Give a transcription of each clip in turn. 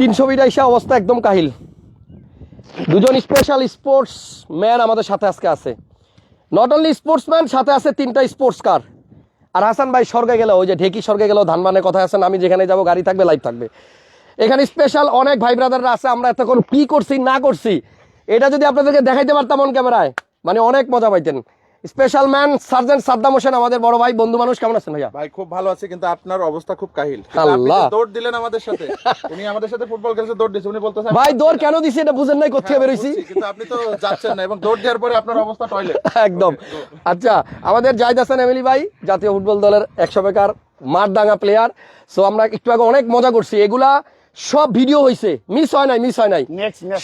তিনশো এসে অবস্থা একদম কাহিল। দুজন স্পেশাল স্পোর্টস ম্যান আমাদের সাথে আজকে আছে। নট অনলি স্পোর্টসম্যান সাথে আছে তিনটা স্পোর্টস কার আর হাসান ভাই স্বর্গে গেল, ওই যে ঢেকি স্বর্গে গেল, ধানবানের কথা আছেন আমি যেখানে যাব গাড়ি থাকবে লাইভ থাকবে। এখানে স্পেশাল অনেক ভাই ব্রাদাররা আছে, আমরা এতক্ষণ কি করছি, না করছি, এটা যদি আপনাদেরকে দেখাইতে পারতাম অন ক্যামেরায় মানে অনেক মজা পাইতেন। Special man sergeant Saddam Hossain আমাদের বড় ভাই বন্ধু মানুষ কেমন আছেন ভাইয়া? ভাই খুব ভালো আছে কিন্তু আপনার অবস্থা খুব কাহিল। আল্লাহ। দৌড় দিলেন আমাদের সাথে উনি আমাদের সাথে ফুটবল খেলছে দৌড় দিয়েছে উনি বলতেছেন ভাই দৌড় কেন দিছি এটা বুঝেন নাই কোথেকে হ্যাঁ, বেরোইছি? বুঝছি, কিন্তু আপনি তো যাচ্ছেন না এবং দৌড় দেওয়ার পরে আপনার অবস্থা টয়লেট একদম। আচ্ছা আমাদের জাহিদ হাসান এমিলি ভাই জাতীয় ফুটবল দলের একশো বেকার মাঠডাঙ্গা প্লেয়ার সো আমরা একটু আগে অনেক মজা করছি। এগুলা সব ভিডিও হয়েছে মিস হয় নাই মিস হয় নাই।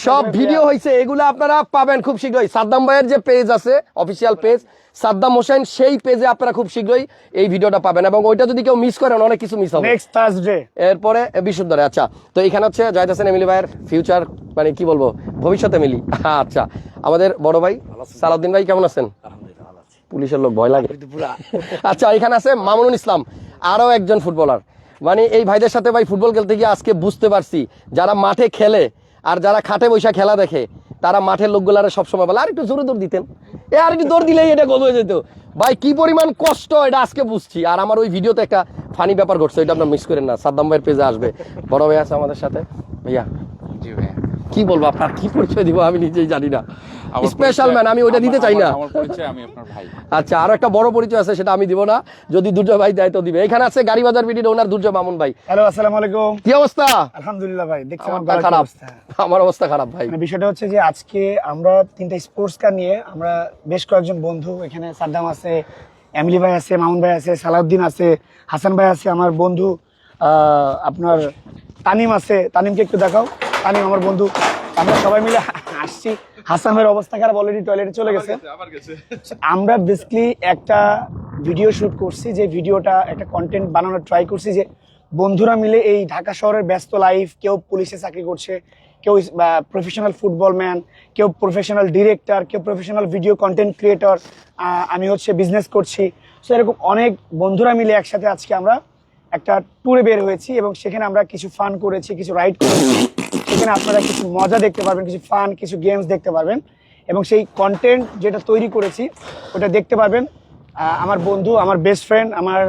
সব ভিডিও হয়েছে এগুলো আপনারা পাবেন খুব শীঘ্রই। সাদ্দাম ভাইয়ের যে পেজ আছে অফিসিয়াল পেজ সাদ্দাম হোসেন সেই পেজে আপনারা খুব শীঘ্রই এই ভিডিওটা পাবেন এবং ওইটা যদি কেউ মিস করেন অনেক কিছু মিস হবে। নেক্সট থার্সডে এরপরে বিশুদ্ধরে আচ্ছা। তো এখানে হচ্ছে জাহিদ হাসান এমিলি ভাইয়ের ফিউচার মানে কি বলব ভবিষ্যৎ এমিলি। আচ্ছা। আমাদের বড় ভাই সালাউদ্দিন ভাই কেমন আছেন? পুলিশের লোক ভয় লাগে। আচ্ছা এখানে আছে মামুনুল ইসলাম আরও একজন ফুটবলার মানে এই ভাইদের সাথে ভাই ফুটবল খেলতে গিয়ে আজকে বুঝতে পারছি, যারা মাঠে খেলে আর যারা খাটে বৈশা খেলা দেখে, তারা মাঠের লোকগুলারে সবসময় বলে, আর একটু জোরে দৌড় দিতেন। এ, আর একটু দৌড় দিলেই এটা গোল হয়ে যেত। ভাই, কি পরিমাণ কষ্ট এটা আজকে বুঝছি। আর আমার ওই ভিডিওতে একটা ফানি ব্যাপার ঘটছে এটা আপনার মিস করেন না। সাদ্দাম ভাইয়ের পেজে আসবে। বড় ভাই আছে আমাদের সাথে। ভাইয়া কি বলব আপনার কি পরিচয় দিব আমি নিজেই জানি না। স্পেশাল ম্যান আমি ওটা দিতে চাই না। আমার পরিচয় আমি আপনার ভাই। আচ্ছা আরও একটা বড় পরিচয় আছে সেটা আমি দিব না। যদি দুর্জয় ভাই দেয় তো দিবে। এখানে আছে গাড়ি বাজার বিডির ওনার দুর্জয় মামুন ভাই। হ্যালো আসসালামু আলাইকুম। কি অবস্থা? আলহামদুলিল্লাহ ভাই দেখছেন আমার খারাপ। আমার অবস্থা খারাপ ভাই। মানে বিষয়টা হচ্ছে যে আজকে আমরা তিনটা স্পোর্টস কার নিয়ে আমরা বেশ কয়েকজন বন্ধু এখানে সাদ্দাম আছে এমলি ভাই আছে মামুন ভাই আছে সালাউদ্দিন আছে হাসান ভাই আছে আমার বন্ধু আহ, আপনার তানিম আছে। তানিমকে একটু দেখাও। তানিম আমার বন্ধু আমরা সবাই মিলে আসছি। হাসান ভাইয়ের অবস্থা খারাপ অলরেডি টয়লেটে চলে গেছে। আমরা বেসিক্যালি একটা ভিডিও শুট করছি যে ভিডিওটা একটা কন্টেন্ট বানানোর ট্রাই করছি যে বন্ধুরা মিলে এই ঢাকা শহরের ব্যস্ত লাইফ কেউ পুলিশে চাকরি করছে কেউ প্রফেশনাল ফুটবল ম্যান কেউ প্রফেশনাল ডিরেক্টর কেউ প্রফেশনাল ভিডিও কন্টেন্ট ক্রিয়েটর আমি হচ্ছে বিজনেস করছি। সো এরকম অনেক বন্ধুরা মিলে একসাথে আজকে আমরা একটা ট্যুরে বের হয়েছি এবং সেখানে আমরা কিছু ফান করেছি কিছু রাইড করেছি। সেখানে আপনারা কিছু মজা দেখতে পারবেন কিছু ফান কিছু গেমস দেখতে পারবেন। এবং সেই কন্টেন্ট যেটা তৈরি করেছি ওটা দেখতে পারবেন। আমার বন্ধু আমার বেস্ট ফ্রেন্ড আমার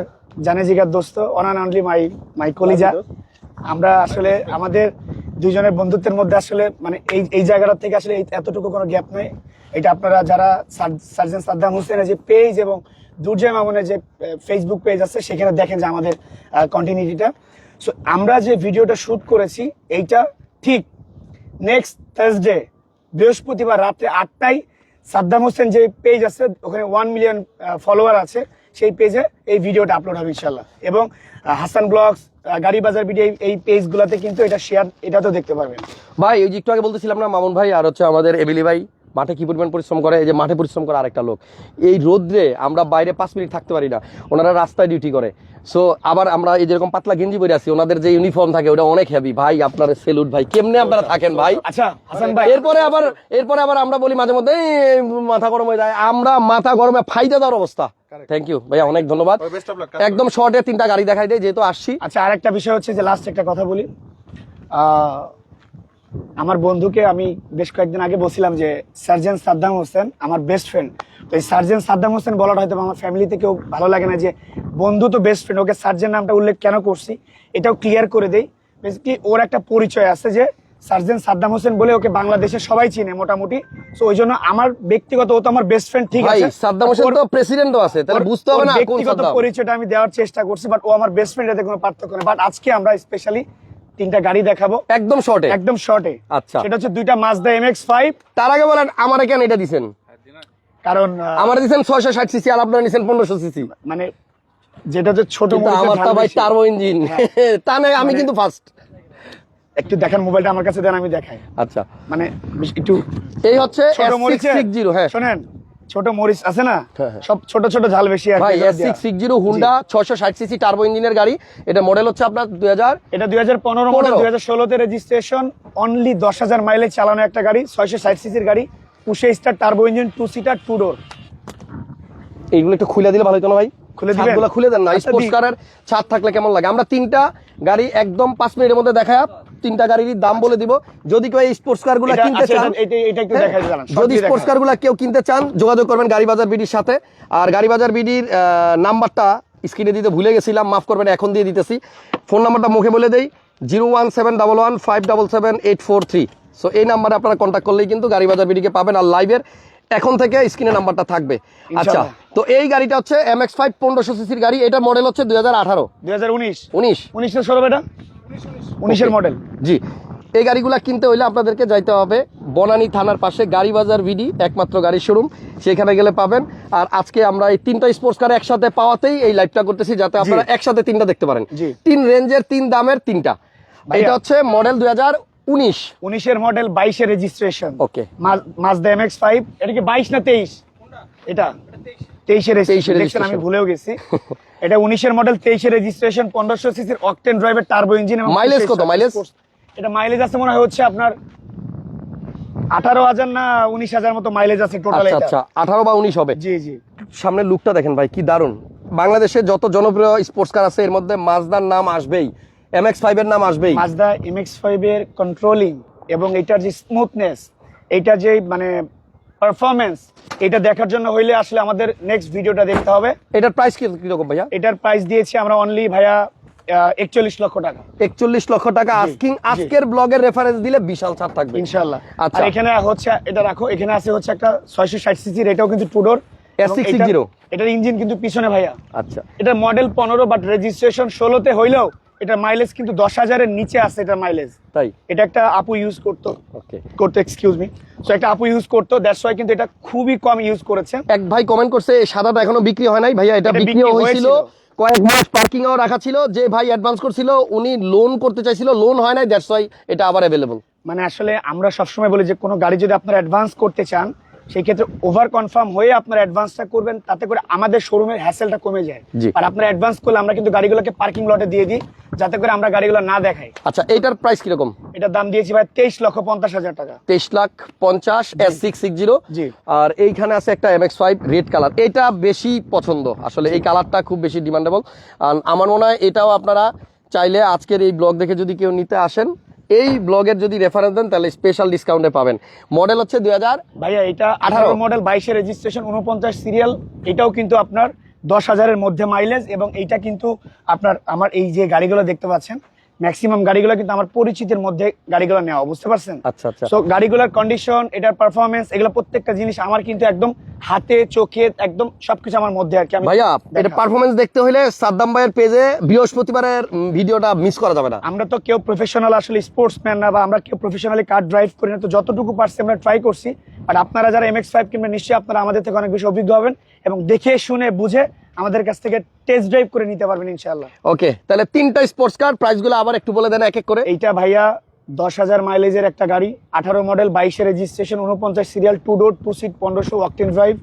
জানে জিগার দোস্ত অনান অনলি মাই মাই কলিজা। আমরা আসলে আমাদের দুজনের বন্ধুত্বের মধ্যে আসলে মানে এই এই জায়গাটা থেকে আসলে এই- এতটুকু কোনো গ্যাপ নেই। এটা আপনারা যারা সার- সার্জন সাদ্দাম হোসেনের যে পেজ এবং দুর্জয় মামুনের যে ফেসবুক পেজ আছে সেখানে দেখেন যে আমাদের কন্টিনিউটিটা সো আমরা যে ভিডিওটা শুট করেছি এইটা ঠিক নেক্সট থার্সডে বৃহস্পতিবার রাত্রে আটটায় সাদ্দাম হোসেন যে পেজ আছে, ওখানে ওয়ান মিলিয়ন ফলোয়ার আছে, সেই পেজে এই ভিডিওটা আপলোড হবে ইনশাল্লাহ এবং হাসান ব্লগস গাড়ি বাজার ভিডিও এই পেজগুলোতে কিন্তু এটা শেয়ার এটা তো দেখতে পারবেন। ভাই, ওই যে একটু আগে বলতেছিলাম না, মামুন ভাই, আর হচ্ছে আমাদের এবিলি ভাই মাঠে কি পরিমাণ পরিশ্রম করে? এই যে মাঠে পরিশ্রম করে আরেকটা লোক। এই রোদ্রে আমরা বাইরে পাঁচ মিনিট থাকতে পারি না। ওনারা রাস্তায় ডিউটি করে। সো আবার আমরা এই যেরকম পাতলা গেঞ্জি পরে আছি ওনাদের যে ইউনিফর্ম থাকে ওটা অনেক হেভি ভাই আপনার সেলুট ভাই কেমনে আপনারা থাকেন ভাই? আচ্ছা হাসান ভাই। এরপরে আবার এরপরে আবার আমরা বলি মাঝে মধ্যে "এই, মাথা গরম হয়ে যায়। আমরা মাথা গরমে ফাইদা দেওয়ার অবস্থা। থ্যাংক ইউ ভাইয়া অনেক ধন্যবাদ। একদম শর্টে তিনটা গাড়ি দেখাই দেয় যেহেতু আসছি। আচ্ছা আরেকটা বিষয় হচ্ছে যে লাস্ট একটা কথা বলি। আহ, আমার বন্ধুকে আমি বেশ কয়েকদিন আগে বলছিলাম যে সার্জেন সাদ্দাম হোসেন আমার বেস্ট ফ্রেন্ড তো এই সার্জেন সাদ্দাম হোসেন বলাটা হয়তো আমার ফ্যামিলিতে কেউ ভালো লাগে না যে বন্ধু তো বেস্ট ফ্রেন্ড ওকে সার্জেন নামটা উল্লেখ কেন করছি? এটাও ক্লিয়ার করে দেই। বেসিক্যালি ওর একটা পরিচয় আছে যে সার্জেন সাদ্দাম হোসেন বলে ওকে বাংলাদেশে সবাই চিনে মোটামুটি। তো ওই জন্য আমার ব্যক্তিগত ও তো আমার বেস্ট ফ্রেন্ড ঠিক আছে? সাদ্দাম হোসেন তো প্রেসিডেন্টও আছে তাহলে বুঝতে হবে না ব্যক্তিগত পরিচয়টা আমি দেওয়ার চেষ্টা করছি বাট ও আমার বেস্ট ফ্রেন্ড এতে কোনো পার্থক্য নেই। বাট আজকে আমরা স্পেশালি তিনটা গাড়ি দেখাবো। একদম শর্টে একদম শর্টে আচ্ছা। সেটা হচ্ছে দুইটা মাজদা এমএক্স ফাইভ তার আগে বলেন আমার কেন এটা দিছেন? কারণ আমার দিছেন ছয়শো ষাট সিসি আর আপনারা নিছেন পনেরোশো সিসি মানে যেটা হচ্ছে ছোট আমার তো ভাই বেশি। হ্যাঁ। টার্বো ইঞ্জিন তা নয় আমি কিন্তু ফার্স্ট একটু দেখান মোবাইলটা আমার কাছে দেন আমি দেখাই। আচ্ছা। মানে একটু এই হচ্ছে হ্যাঁ। শোনেন ছোট মরিচ আছে না? হ্যাঁ, হ্যাঁ। সব ছোট ছোট ঝাল বেশি আর ভাই কি, S six six zero Honda ছয়শো ষাট সিসি টার্বো ইঞ্জিনের গাড়ি। এটা মডেল হচ্ছে আপনার দুই হাজার এটা দুই হাজার পনেরো মডেল 15 দুই হাজার ষোলোতে রেজিস্ট্রেশন অনলি দশ হাজার মাইলে চালানো একটা গাড়ি ছয়শো ষাট সিসির গাড়ি পুষে star turbo engine two seater two door এইগুলো একটু খুলে দিলে ভালো হতো না ভাই? খুলে দিবেন? খুলে দেন না আচ্ছা, স্পোর্টস কারের ছাদ থাকলে কেমন লাগে? আমরা তিনটা গাড়ি একদম পাঁচ মিনিটের মধ্যে দেখায় তিনটা গাড়ির দাম বলে দিব। যদি কেউ এই স্পোর্টস কারগুলা কিনতে আচ্ছা, চান হ্যাঁ, যদি স্পোর্টস দেখাই। কারগুলা কেউ কিনতে চান যোগাযোগ করবেন গাড়ি বাজার বিডির সাথে। আর গাড়ি বাজার বিডির নাম্বারটা স্ক্রিনে দিতে ভুলে গেছিলাম মাফ করবেন এখন দিয়ে দিতেছি। ফোন নাম্বারটা মুখে বলে দেই zero one seven double one five double seven eight four three. So এই নাম্বারে আপনারা কন্ট্যাক্ট করলেই কিন্তু গাড়ি বাজার বিডিকে পাবেন আর লাইভের এখন থেকে স্ক্রিনে নাম্বারটা থাকবে। আচ্ছা তো এই গাড়িটা হচ্ছে এম এক্স ফাইভ পনেরোশো সিসির গাড়ি এটার মডেল হচ্ছে দুই হাজার আঠারো। দুই হাজার উনিশ। উনিশ। উনিশের ষোলো এটা? উনিশের মডেল জি। এই গাড়িগুলা কিনতে হইলে আপনাদেরকে যাইতে হবে বনানী থানার পাশে গাড়ি বাজার ভিডি একমাত্র গাড়ি শোরুম সেখানে গেলে পাবেন। আর আজকে আমরা এই তিনটা স্পোর্টস কার একসাথে পাওয়াতেই এই লাইভটা করতেছি যাতে আপনারা একসাথে তিনটা দেখতে পারেন। জি। তিন রেঞ্জের তিন দামের তিনটা। এটা হচ্ছে মডেল দুই হাজার উনিশ। উনিশের মডেল বাইশের registration Okay. Mazda M X five এটা কি বাইশ না তেইশ? এটা। তেইশের তেইশের দেখছেন আমি ভুলেও গেছি। এটা উনিশের মডেল তেইশের রেজিস্ট্রেশন পনেরোশো সিসির অকটেন ড্রাইভের টার্বো ইঞ্জিন Mileage কত? Mileage? এটা মাইলেজ আছে মনে হয় হচ্ছে আপনার আঠারো হাজার না উনিশ হাজার মতো মাইলেজ আছে টোটাল আচ্ছা আচ্ছা। আঠারো বা উনিশ হবে। জি জি। সামনের লুকটা দেখেন ভাই কি দারুণ বাংলাদেশে যত জনপ্রিয় স্পোর্টস কার আছে এর মধ্যে মাজদার নাম আসবেই। এম এক্স ফাইভ এর নাম আসবেই। মাজদা এম এক্স ফাইভ এর কন্ট্রোলিং এবং এটার যে স্মুথনেস এটা যে মানে পারফরমেন্স এটা দেখার জন্য হইলে আসলে আমাদের নেক্সট ভিডিওটা দেখতে হবে। এটার প্রাইস কি কীরকম ভাইয়া? এটার প্রাইস দিয়েছি আমরা অনলি ভাইয়া একচল্লিশ লক্ষ টাকা। একচল্লিশ লক্ষ টাকা আস্কিং আজকের ব্লগের রেফারেন্স দিলে বিশাল ছাড় থাকবে। ইনশাল্লাহ আচ্ছা। এখানে হচ্ছে এটা রাখো এখানে আছে হচ্ছে একটা ছয়শো ষাট সিসির এটাও কিন্তু টু ডোর S660 এটার ইঞ্জিন কিন্তু পিছনে ভাইয়া। আচ্ছা। এটা মডেল পনেরো বাট রেজিস্ট্রেশন ষোলোতে হইলেও এটার মাইলেজ কিন্তু দশ হাজারের নিচে আছে এটা মাইলেজ তাই? এটা একটা আপু ইউজ করতো। ওকে করতো এক্সকিউজ মি সো একটা আপু ইউজ করতো দ্যাটস ওয়াই কিন্তু এটা খুবই কম ইউজ করেছে। এক ভাই কমেন্ট করছে সাদাটা এখনও বিক্রি হয় নাই ভাইয়া এটা এটা বিক্রিও বিক্রি হয়েছিল। হয়েছিল। কয়েক মাস পার্কিং এও রাখা ছিল। যে ভাই অ্যাডভান্স করছিল উনি লোন করতে চাইছিল লোন হয় নাই দ্যাটস ওয়াই এটা আবার অ্যাভেলেবল মানে আসলে আমরা সবসময় বলি যে কোনো গাড়ি যদি আপনারা অ্যাডভান্স করতে চান সেই ক্ষেত্রে ওভার কনফার্ম হয়ে আপনারা অ্যাডভান্সটা করবেন তাতে করে আমাদের শোরুমের হ্যাসেলটা কমে যায়। আর আপনারা অ্যাডভান্স করলে আমরা কিন্তু গাড়িগুলোকে পার্কিং লটে দিয়ে দিই যাতে করে আমরা গাড়িগুলো না দেখাই। আচ্ছা এটার প্রাইস কীরকম? এটার দাম দিয়েছি ভাই তেইশ লক্ষ পঞ্চাশ হাজার টাকা। তেইশ লাখ পঞ্চাশ S six six zero G. আর এইখানে আছে একটা M X five red colour এটা বেশি পছন্দ। আসলে এই কালারটা খুব বেশি ডিমান্ডেবল আর আমার মনে হয় এটাও আপনারা চাইলে আজকের এই ব্লগ দেখে যদি কেউ নিতে আসেন এই ব্লগের যদি রেফারেন্স দেন তাহলে স্পেশাল ডিসকাউন্টে পাবেন। মডেল হচ্ছে দুই হাজার ভাইয়া এটা আঠারো মডেল বাইশে রেজিস্ট্রেশন উনপঞ্চাশ সিরিয়াল এটাও কিন্তু আপনার দশ হাজারের মধ্যে মাইলেজ এবং এইটা কিন্তু আপনার আমার এই যে গাড়িগুলো দেখতে পাচ্ছেন ম্যাক্সিমাম গাড়িগুলো কিন্তু আমার পরিচিতির মধ্যে গাড়িগুলো নেওয়া বুঝতে পারছেন? আচ্ছা আচ্ছা। সো গাড়িগুলোর কন্ডিশন এটার পারফরমেন্স এগুলো প্রত্যেকটা জিনিস আমার কিন্তু একদম হাতে চোখে একদম সবকিছু আমার মধ্যে আর কি আমি ভাইয়া এটা পারফরমেন্স দেখতে হলে সাদ্দাম ভাইয়ের পেজে বৃহস্পতিবারের ভিডিওটা মিস করা যাবে না। আমরা তো কেউ প্রফেশনাল আসলে স্পোর্টসম্যান না বা আমরা কেউ প্রফেশনালি কার ড্রাইভ করি না তো যতটুকু পারছি আমরা ট্রাই করছি। আর আপনারা যারা এমএক্স ফাইভ কিনবেন নিশ্চয়ই আপনারা আমাদের থেকে অনেক বেশি অভিজ্ঞ হবেন এবং দেখে শুনে বুঝে আমাদের কাছ থেকে টেস্ট ড্রাইভ করে নিতে পারবেন ইনশাআল্লাহ। ওকে তাহলে তিনটা স্পোর্টস কার প্রাইসগুলো আবার একটু বলে দেন এক এক করে। এইটা ভাইয়া দশ হাজার মাইলেজের একটা গাড়ি আঠারো মডেল বাইশে রেজিস্ট্রেশন উনপঞ্চাশ serial two door two seat পনেরোশো ওয়াকটেন ড্রাইভ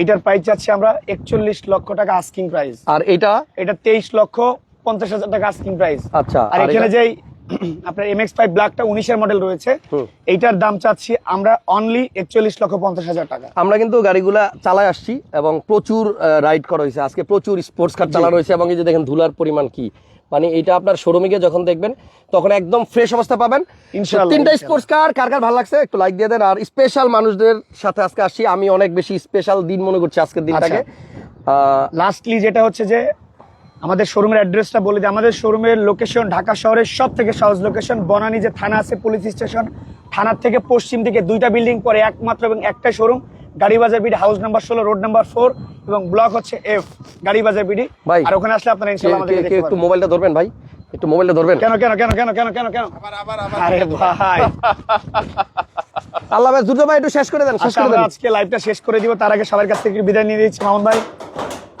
এইটার প্রাইস যাচ্ছে আমরা একচল্লিশ লক্ষ টাকা আস্কিং প্রাইস আর এটা? এটা তেইশ লক্ষ পঞ্চাশ হাজার টাকা আস্কিং প্রাইস আচ্ছা আর এখানে? যেই আপনার এম এক্স ফাইভ ব্ল্যাকটা উনিশের মডেল রয়েছে। এইটার দাম চাচ্ছি আমরা অনলি একচল্লিশ লক্ষ পঞ্চাশ হাজার টাকা। আমরা কিন্তু গাড়িগুলা চালায় আসছি এবং প্রচুর রাইড করা হয়েছে। আজকে প্রচুর স্পোর্টস কার চালানো হয়েছে এবং এই যে দেখেন ধুলার পরিমাণ কি। মানে এটা আপনার শোরুমে গিয়ে যখন দেখবেন তখন একদম ফ্রেশ অবস্থা পাবেন। তিনটা স্পোর্টস কার কার কার ভালো লাগছে একটু লাইক দিয়ে দেন। আর স্পেশাল মানুষদের সাথে আজকে আসছি। আমি অনেক বেশি স্পেশাল দিন মনে করছি আজকের দিনটাকে। লাস্টলি যেটা হচ্ছে যে আমাদের শোরুমের অ্যাড্রেসটা বলে দিই। আমাদের শোরুমের লোকেশন ঢাকা শহরের সব থেকে সহজ লোকেশন বনানী যে থানা আছে পুলিশ স্টেশন থানার থেকে পশ্চিম দিকে দুইটা বিল্ডিং পরে একমাত্র এবং একটা showroom Garibazar BD house number ষোলো রোড নাম্বার ফোর এবং ব্লক হচ্ছে এফ গাড়িবাজার বিডি। ভাই, আর ওখানে আসলে আপনারা ইনশাল্লাহ একটু মোবাইলটা ধরবেন ভাই? একটু মোবাইলটা ধরবেন। কেন কেন কেন কেন কেন কেন কেন? আবার আবার আবার। আরে ভাই। আল্লাহ ভাই দুর্জয় ভাই একটু শেষ করে দেন শেষ আচ্ছা করে দেন। আজকে লাইভটা শেষ করে দিব। তার আগে সবার কাছ থেকে বিদায় নিয়ে দিচ্ছি মামুন ভাই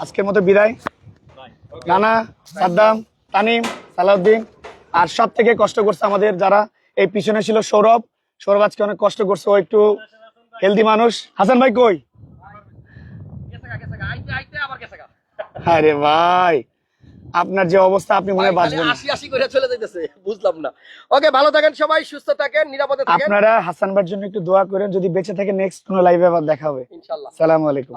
আজকের মতো বিদায়। রানা সাদ্দাম তানিম সালাউদ্দিন। আর সব থেকে কষ্ট করছে আমাদের যারা এই পিছনে ছিল সৌরভ। সৌরভ আজকে অনেক কষ্ট করছে ও একটু হেলদি মানুষ। হাসান ভাই কই? আরে ভাই আপনার যে অবস্থা আপনি মনে হয় বাঁচবেন। করে চলে যাইতেছে বুঝলাম না। ওকে ভালো থাকেন সবাই সুস্থ থাকেন নিরাপদে থাকেন। আপনারা হাসান ভাইয়ের জন্য একটু দোয়া করেন যদি বেঁচে থাকে নেক্সট কোনো লাইভে আবার দেখা হবে। ইনশাল্লাহ। সালামু আলাইকুম।